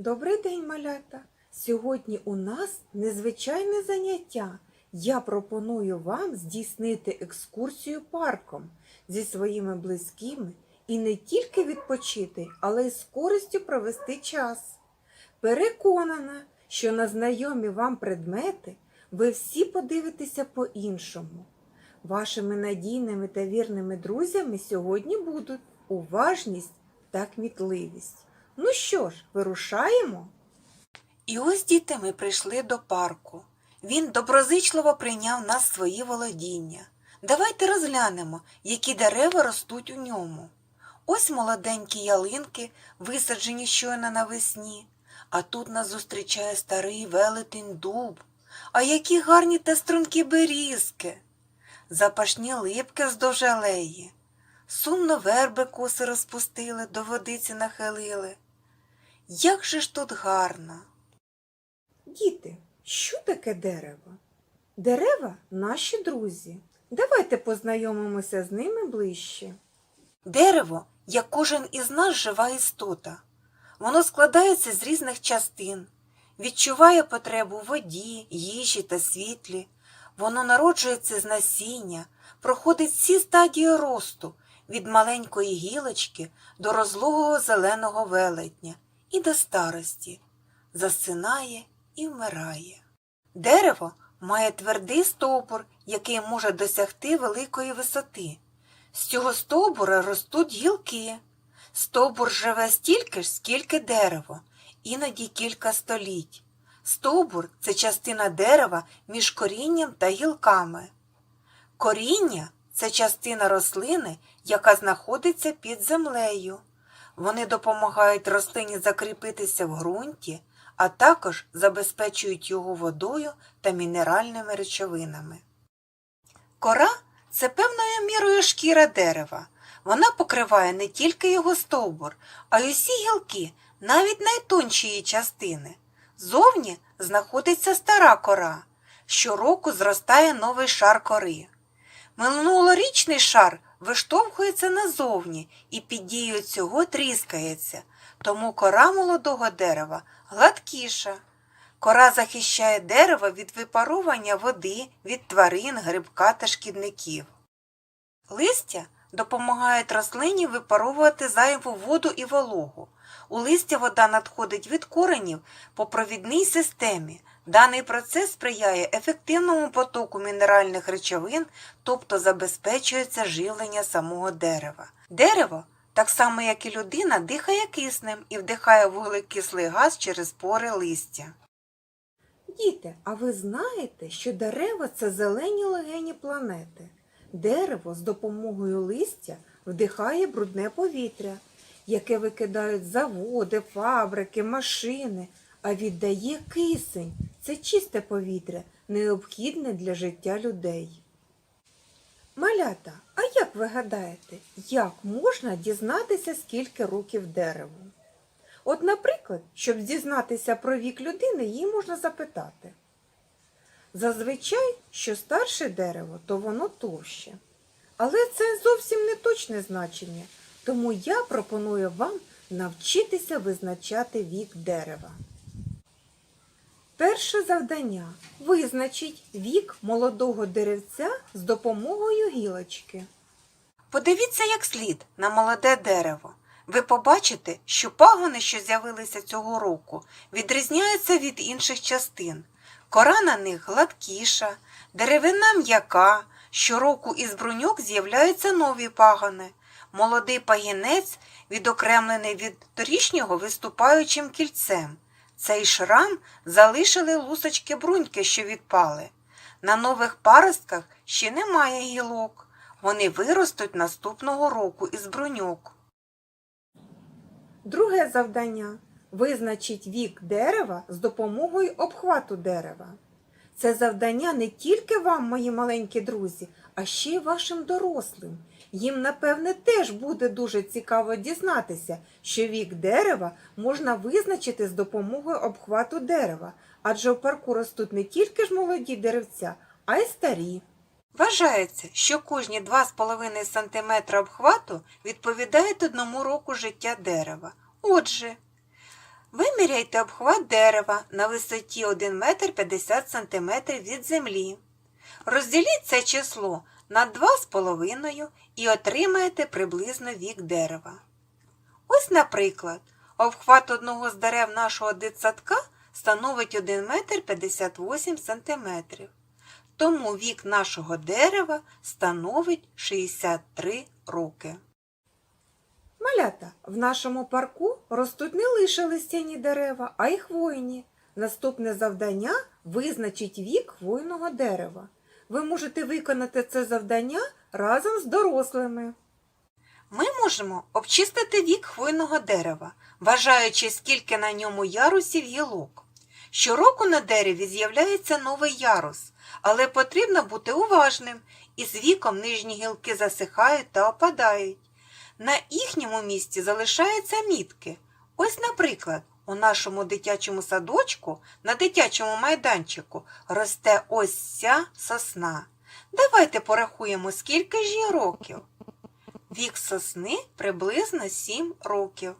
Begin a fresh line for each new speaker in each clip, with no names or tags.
Добрий день, малята! Сьогодні у нас незвичайне заняття. Я пропоную вам здійснити екскурсію парком зі своїми близькими і не тільки відпочити, але й з користю провести час. Переконана, що на знайомі вам предмети ви всі подивитеся по-іншому. Вашими надійними та вірними друзями сьогодні будуть уважність та кмітливість. Ну що ж, вирушаємо?
І ось діти ми прийшли до парку. Він доброзичливо прийняв нас свої володіння. Давайте розглянемо, які дерева ростуть у ньому. Ось молоденькі ялинки, висаджені щойно навесні, а тут нас зустрічає старий велетень дуб. А які гарні та стрункі берізки, запашні липки вздовж алеї. Сумно верби коси розпустили, до водиці нахилили. Як же ж тут гарно!
Діти, що таке дерево? Дерева наші друзі. Давайте познайомимося з ними ближче.
Дерево, як кожен із нас жива істота. Воно складається з різних частин, відчуває потребу в воді, їжі та світлі. Воно народжується з насіння, проходить всі стадії росту від маленької гілочки до розлогого зеленого велетня і до старості, засинає і вмирає. Дерево має твердий стовбур, який може досягти великої висоти. З цього стовбура ростуть гілки. Стовбур живе стільки ж, скільки дерево, іноді кілька століть. Стовбур це частина дерева між корінням та гілками. Коріння це частина рослини, яка знаходиться під землею. Вони допомагають рослині закріпитися в ґрунті, а також забезпечують його водою та мінеральними речовинами. Кора це певною мірою шкіра дерева. Вона покриває не тільки його стовбур, а й усі гілки, навіть найтонші її частини. Зовні знаходиться стара кора. Щороку зростає новий шар кори. Минулорічний шар виштовхується назовні і під дією цього тріскається, тому кора молодого дерева гладкіша. Кора захищає дерево від випарування води, від тварин, грибка та шкідників. Листя допомагають рослині випаровувати зайву воду і вологу. У листя вода надходить від коренів по провідній системі. Даний процес сприяє ефективному потоку мінеральних речовин, тобто забезпечується живлення самого дерева. Дерево, так само як і людина, дихає киснем і вдихає вуглекислий газ через пори листя.
Діти, а ви знаєте, що дерева це зелені легені планети. Дерево з допомогою листя вдихає брудне повітря, яке викидають заводи, фабрики, машини, а віддає кисень. Це чисте повітря, необхідне для життя людей. Малята, а як ви гадаєте, як можна дізнатися, скільки років дереву? От, наприклад, щоб дізнатися про вік людини, її можна запитати. Зазвичай, що старше дерево, то воно товще. Але це зовсім не точне значення, тому я пропоную вам навчитися визначати вік дерева. Перше завдання визначіть вік молодого деревця з допомогою гілочки.
Подивіться як слід на молоде дерево. Ви побачите, що пагони, що з'явилися цього року, відрізняються від інших частин. Кора на них гладкіша, деревина м'яка, щороку із бруньок з'являються нові пагони. Молодий пагінець відокремлений від торішнього виступаючим кільцем. Цей шрам залишили лусочки бруньки, що відпали. На нових паростках ще немає гілок. Вони виростуть наступного року із бруньок.
Друге завдання визначіть вік дерева з допомогою обхвату дерева. Це завдання не тільки вам, мої маленькі друзі, а ще й вашим дорослим. Їм, напевне, теж буде дуже цікаво дізнатися, що вік дерева можна визначити з допомогою обхвату дерева, адже в парку ростуть не тільки ж молоді деревця, а й старі.
Вважається, що кожні 2,5 см обхвату відповідають одному року життя дерева. Отже, Виміряйте обхват дерева на висоті 1 метр 50 см від землі. Розділіть це число на 2,5 і отримаєте приблизно вік дерева. Ось, наприклад, обхват одного з дерев нашого дитсадка становить 1 метр 58 сантиметрів. Тому вік нашого дерева становить 63 роки.
Малята, в нашому парку ростуть не лише листяні дерева, а й хвойні. Наступне завдання визначить вік хвойного дерева. Ви можете виконати це завдання разом з дорослими.
Ми можемо обчистити вік хвойного дерева, вважаючи, скільки на ньому ярусів гілок. Щороку на дереві з'являється новий ярус, але потрібно бути уважним, і з віком нижні гілки засихають та опадають. На їхньому місці залишаються мітки. Ось, наприклад, у нашому дитячому садочку на дитячому майданчику росте ось ця сосна. Давайте порахуємо, скільки ж їй років. Вік сосни приблизно 7 років.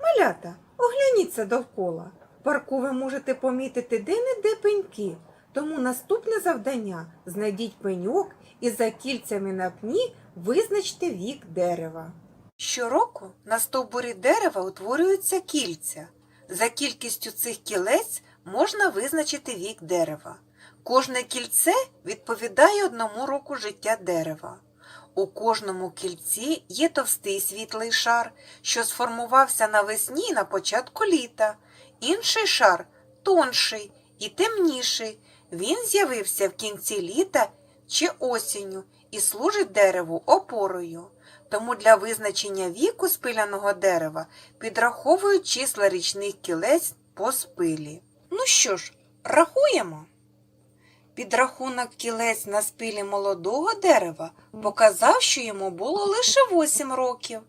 Малята, огляніться довкола. Парку ви можете помітити де-не-де пеньки. Тому наступне завдання знайдіть пеньок і за кільцями на пні визначте вік дерева.
Щороку на стовбурі дерева утворюються кільця. За кількістю цих кілець можна визначити вік дерева. Кожне кільце відповідає одному року життя дерева. У кожному кільці є товстий світлий шар, що сформувався навесні і на початку літа. Інший шар тонший і темніший. Він з'явився в кінці літа чи осінню і служить дереву опорою. Тому для визначення віку спиляного дерева підраховують числа річних кілець по спилі. Ну що ж, рахуємо. Підрахунок кілець на спилі молодого дерева показав, що йому було лише 8 років,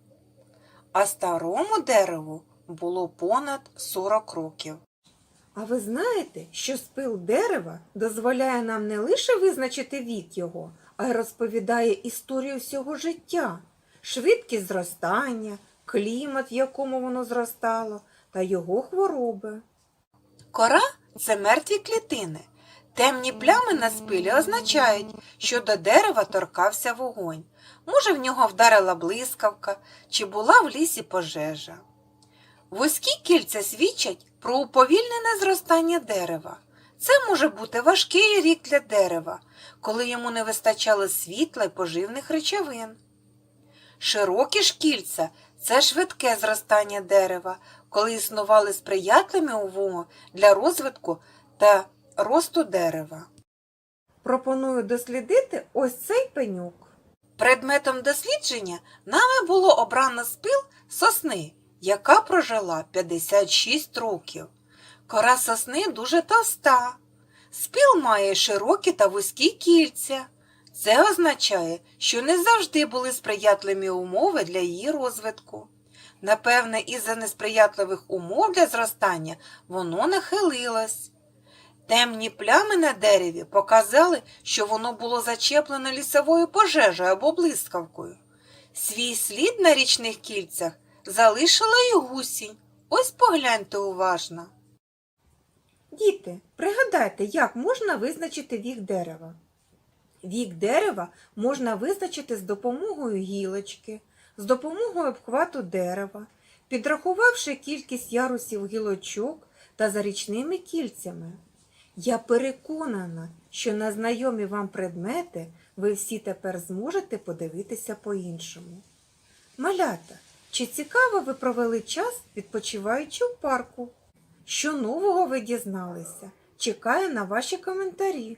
а старому дереву було понад 40 років.
А ви знаєте, що спил дерева дозволяє нам не лише визначити вік його, а й розповідає історію всього життя, швидкість зростання, клімат, в якому воно зростало, та його хвороби.
Кора це мертві клітини. Темні плями на спилі означають, що до дерева торкався вогонь. Може, в нього вдарила блискавка чи була в лісі пожежа. Вузькі кільця свідчать про уповільнене зростання дерева. Це може бути важкий рік для дерева, коли йому не вистачало світла й поживних речовин. Широкі ж кільця це швидке зростання дерева, коли існували сприятливі умови для розвитку та росту дерева.
Пропоную дослідити ось цей пеньок.
Предметом дослідження нами було обрано спил сосни, яка прожила 56 років. Кора сосни дуже товста. Спил має широкі та вузькі кільця. Це означає, що не завжди були сприятливі умови для її розвитку. Напевне, із-за несприятливих умов для зростання воно нахилилось. Темні плями на дереві показали, що воно було зачеплено лісовою пожежею або блискавкою. Свій слід на річних кільцях залишила й гусінь. Ось погляньте уважно.
Діти, пригадайте, як можна визначити вік дерева. Вік дерева можна визначити з допомогою гілочки, з допомогою обхвату дерева, підрахувавши кількість ярусів гілочок та за річними кільцями. Я переконана, що на знайомі вам предмети ви всі тепер зможете подивитися по-іншому. Малята, чи цікаво ви провели час, відпочиваючи в парку? Що нового ви дізналися? Чекаю на ваші коментарі.